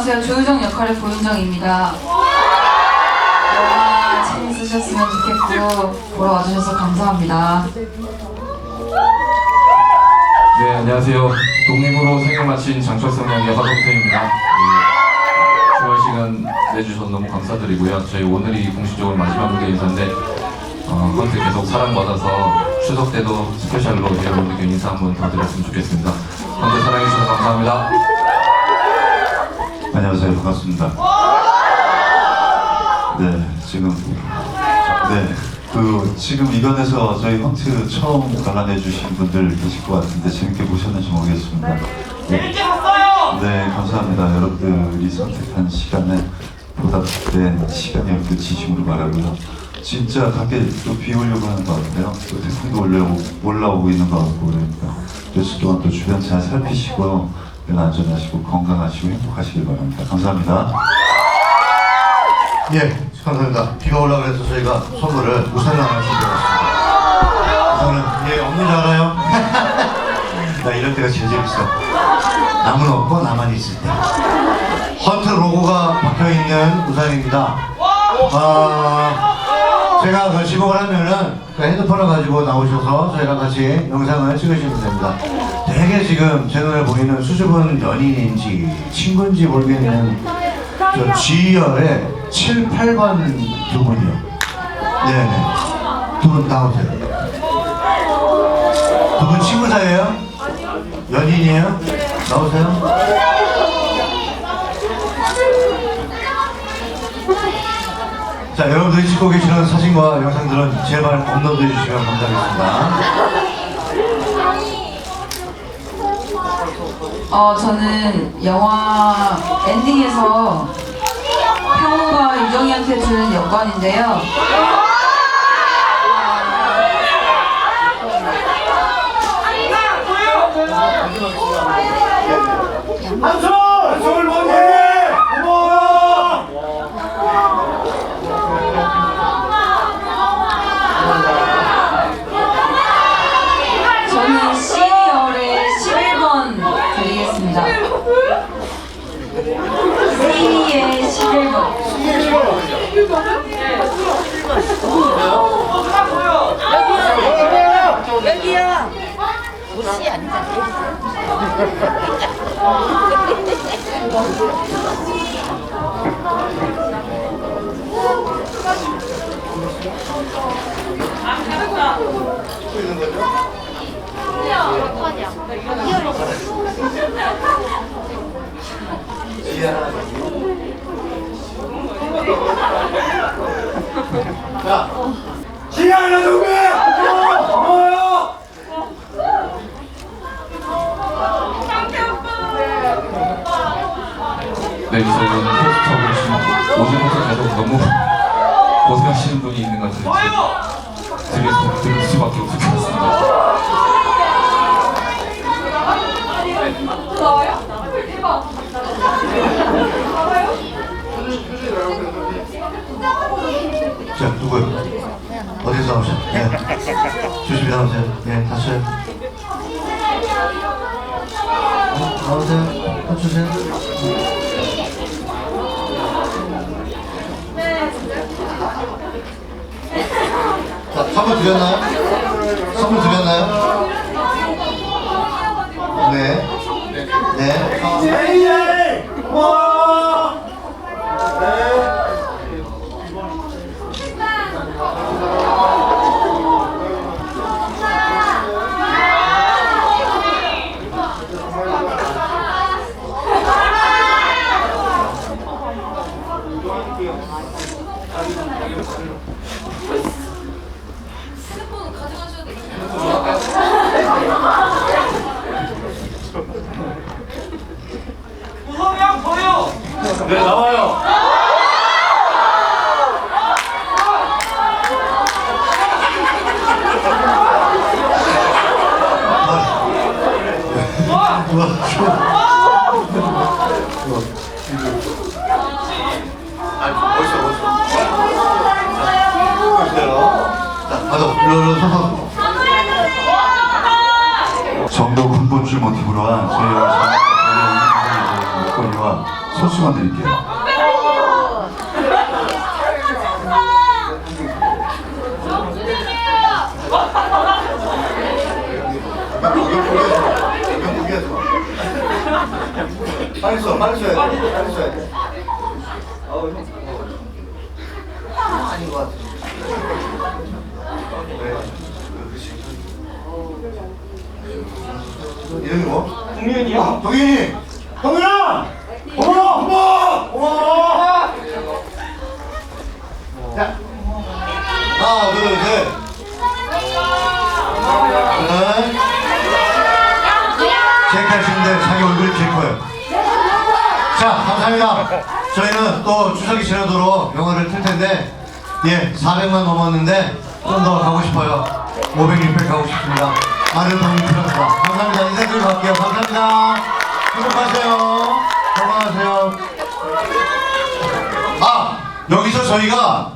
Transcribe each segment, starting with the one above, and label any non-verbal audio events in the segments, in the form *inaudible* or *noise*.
안녕하세요. 조유정 역할의 고윤정입니다. 영화 재밌으셨으면 좋겠고 보러 와주셔서 감사합니다. 네, 안녕하세요. 독립으로 생을 마친 장철성 양의 화성태입니다. 예, 주말 시간 내주셔서 너무 감사드리고요. 저희 오늘이 공식적으로 마지막 무대 인사인데 어, 컨트 계속 사랑받아서 추석 때도 스페셜로 여러분들께 인사 한 번 더 드렸으면 좋겠습니다. 컨트 사랑해주셔서 감사합니다. 안녕하세요. 반갑습니다. 네, 지금 네, 그 지금 이번에서 저희 헌트 처음 관람해 주신 분들 계실 것 같은데 재밌게 보셨는지 모르겠습니다. 네, 네, 감사합니다. 여러분들이 선택한 시간에 보답된 시간이었고 진심으로 말하고요. 진짜 밖에 또 비 오려고 하는 것 같아요. 또 태풍도 올라오고, 올라오고 있는 것 같고 그러니까 며칠 동안 또 주변 잘 살피시고 늘 안전하시고 건강하시고 행복하시길 바랍니다. 감사합니다. 예, 감사합니다. 비가 올라 그래서 저희가 선물을 우산을 하나 준비해왔습니다. 우산은 예 없는 줄 알아요? *laughs* 나 이럴 때가 제일 재밌어. 남은 없고 나만 있을 때. 헌트 로고가 박혀 있는 우산입니다. 아, 제가 그 지목을 하면은 그 핸드폰을 가지고 나오셔서 저희랑 같이 영상을 찍으시면 됩니다. 되게 지금 제 눈에 보이는 수줍은 연인인지 친구인지 모르겠는 저 G열의 7, 8번 두 분이요. 네네. 두 분 나오세요. 두 분 친구 사이에요? 연인이에요? 나오세요. 자, 여러분들이 찍고 계시는 사진과 영상들은 제발 업로드해 주시면 감사하겠습니다. 어, 저는 영화 엔딩에서 형우가 유정이한테 주는 여권인데요. 한 여기요. 무시 아니다. 지하나 누구야? 고마워요! 네, 이제 오늘 포스터 보시면 오전부터 계속 너무 고생하시는 분이 있는 것 같아요. 드릴 수밖에 없을 것 같습니다. 자, 누구요? 어디서 나오세요? 네. 조심히 나오세요. 네, 다쳐요. 어, 나오세요. 손 주세요. 자, 선물 드렸나요? 선물 드렸나요? 네. 네. 고마워! 네. 네, 나와요. 아, 멋있어, 멋있어. 자, 가자. 일로, 일로, 서서. 정도 군본줄 모티브로 한 저희 박건희와 소수만 드릴게요. 빨리 써, 빨리 써야 돼. 빨리 써야 돼. 아닌 것 같아. 왜? 이름이 뭐? 동윤이요. 동윤이. 동윤아. 어머나, 어머, 어머. 자, 하나, 둘, 셋. 하나. 쟁탈신데 자기 얼굴이 제일 커요. 자, 감사합니다. 저희는 또 추석이 지나도록 영화를 틀 텐데, 예, 400만 넘었는데, 좀 더 가고 싶어요. 500, 600 가고 싶습니다. 많은 도움이 필요합니다. 감사합니다. 인사드리고 갈게요. 감사합니다. 행복하세요. 건강하세요. 아, 여기서 저희가,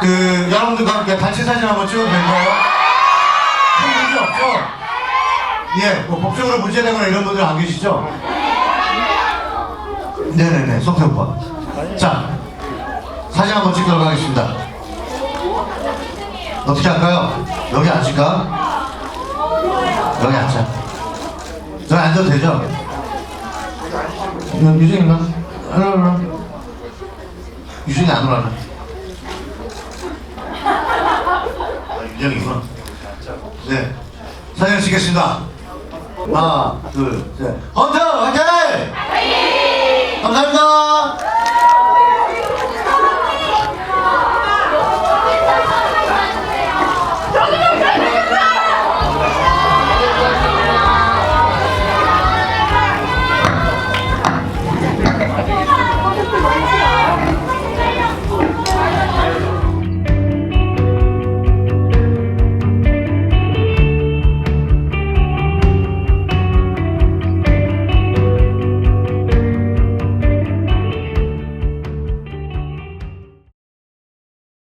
그, 여러분들과 함께 단체 사진 한번 찍어도 될까요? 큰 문제 없죠? 예, 뭐 법적으로 문제되거나 이런 분들 안 계시죠? 네네네, 성태 오빠. 자, 사진 한번 찍도록 하겠습니다. 어떻게 할까요? 여기 앉을까? 여기 앉자. 저기 앉아도 되죠? 유- 유진인가? 일로, 일로. 유진이 안 올라나? 아, 유정이구나. 네. 사진 찍겠습니다. 하나, 둘, 셋. 헌터, 화이팅! 감사합니다.